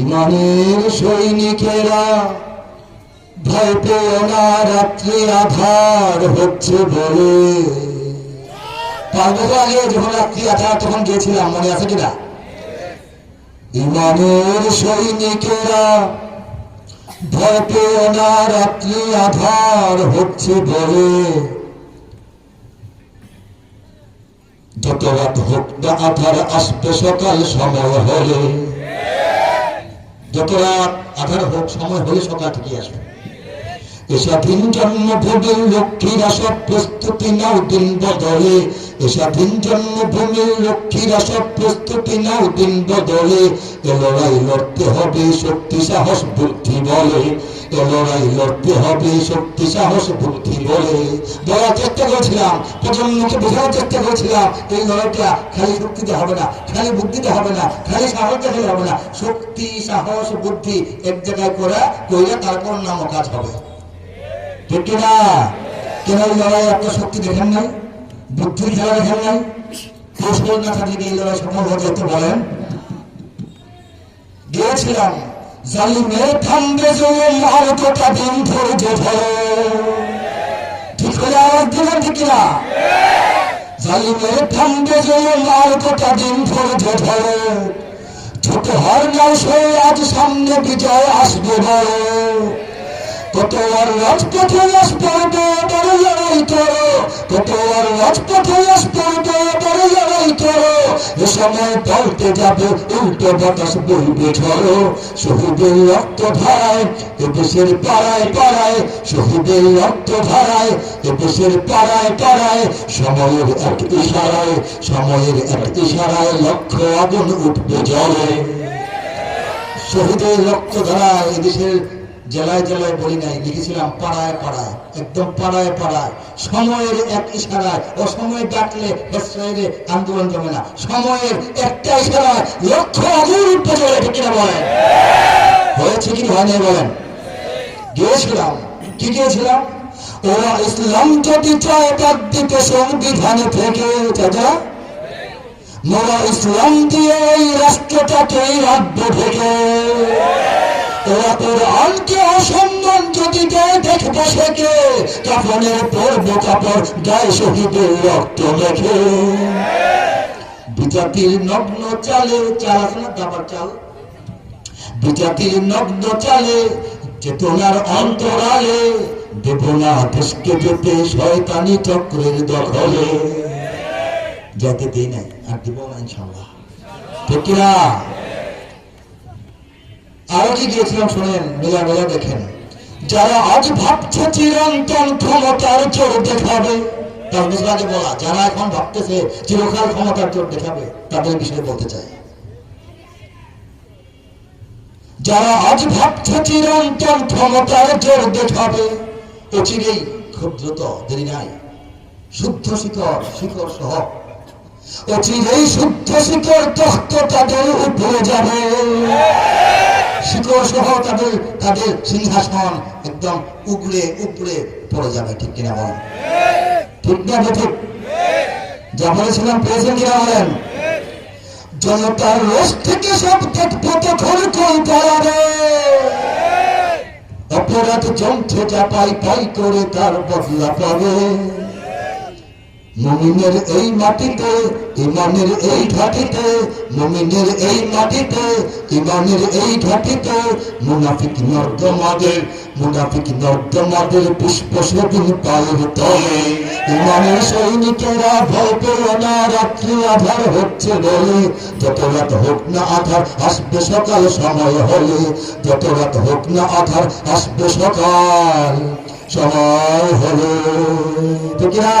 ইমানের সৈনিকেরা ভয় পেও না, রাত্রি আধার হচ্ছে বলে। পাঁচ বছর আগে যখন রাত্রি আধার তখন গিয়েছিলাম, মনে আছে কিনা? ইমানের সৈনিকেরা ভয় পেও না, রাত্রি আধার হচ্ছে বলে। যত রাত হোক না আধার আসবে সকাল সময় হলে। যত রাত আধার হোক, সময় হলে সকাল থেকে আসবে। এসাধীন জন্মভূমির লক্ষ্মীরা সব প্রস্তুতি নাও দিন বদলে। এসাধীন জন্মভূমির লক্ষ্মীরা সব প্রস্তুতি নাও দিন বদলে। এ লড়াই লড়তে হবে শক্তি, সাহস, বুদ্ধি বলে। এ লড়াই লড়তে হবে শক্তি, সাহস, বুদ্ধি বলে। বলার চেষ্টা করেছিলাম, প্রজন্মকে বোঝানোর চেষ্টা করেছিলাম, এই লড়াইটা খালি শক্তিতে হবে না, খালি বুদ্ধিতে হবে না, খালি সাহস দেখালে হবে না। শক্তি, সাহস, বুদ্ধি এক জায়গায় করে কইলে তারপর নামও কাজ হবে। ঠিক কিনা? কেন লড়াই আপনার শক্তি দেখেন নাই? বুদ্ধির খেলা দেখেন নাই? কৌশল না থাকলে এই লড়াই যেতে বলেন? গিয়েছিলাম, জালিমে থামবে জুলুম আর গোটা দিন ধৈর্য ধরো ঠিক করে আওয়াজ দিলেন ঠিক কিনা? জালিমে থামবে জুলুম আর গোটা দিন ধৈর্য ধরো ছোট হর নাও সে, আজ সামনে বিজয় আসবে বড় কত আর রাজপথে পড়বে বড় লড়াই করো? কত আর রাজপথে পড়বে বড় লড়াই করো? সময় পাল্টে রক্ত ধারায় এ দেশের পাড়ায় পাড়ায়, শহীদের রক্ত ধারায় এ দেশের পাড়ায় পাড়ায়, সময়ের এক ইশারায়, সময়ের এক ইশারায় লক্ষ্য আগুন উঠবে জলে শহীদের রক্ত ধারায় এদেশের জেলায় জেলায় বলি নাই, লিখেছিলাম পাড়ায় পাড়ায়, একদম পাড়ায় পাড়ায়। সময়ের এক ইশারায় ও সময় ডাকলে আন্দোলন জমে না। সময়ের একটা ইশারায় লক্ষ কিনা বলেন? হয়েছে কি হয়নি বলেন? গিয়েছিলাম, কি গিয়েছিলাম? ও ইসলাম যদি চায় বাদ দিতে সংবিধান থেকে চাচা মোরা ইসলাম দিয়ে এই রাষ্ট্রটাকে রাখব থেকে। বিজাতির নগ্ন চালে না চেতনার অন্তরালে দেব না দেশকে যেতে শয়তানি চক্রের দখলে। যেতে দিই নাই, আর দিব না ইনশাল্লাহ ঠিক কিনা? আরও গিয়েছিলাম শোনেন মেলা মেলা দেখেন যারা আজ ভাবছে চিরন্তন ক্ষমতার জোর দেখাবে, তার মিসবাকে বলা, যারা এখন ভাবতেছে চিরকাল ক্ষমতার জোর দেখাবে, তাদের বিষয়ে বলতে চাই। যারা আজ ভাবছে চিরন্তন ক্ষমতার জোর দেখাবে অচিরেই খুব দ্রুত দেরি নাই। শুদ্ধ শিকড় শিকড় সহ। অচিরেই শুদ্ধ শিকড় তখ্ত তাদের উপরে যাবে। সিংহাসন একদম উপরে উপরে পড়ে যাবে, ঠিক কিনা বলেন? ঠিক না ঠিক যা বলেছিলাম পেয়েছেন কিনা বলেন? জনতার রোষ থেকে সব তখন কই পালাবে অপরাধ জমছে যা পাই পাই করে তার বদলা পাবে। মুমিনের এই মাটিতে ইমানের এই ঘাটিতে মুমিনের এই মাটিতে ইমানের এই ঘাটিতে, মুনাফিক নর্দমাদের মুনাফিক নর্দমাদের পুষ্প সেদিন পায়ের তলে। ইমানের সৈনিকেরা ভয় পেল না, রাত্রি আধার হচ্ছে বলে। যত রাত হোক না আধার আসবে সকাল, সময় হলে। যত রাত হোক না আধার আসবে সকাল, সময় হলে। ঠিক না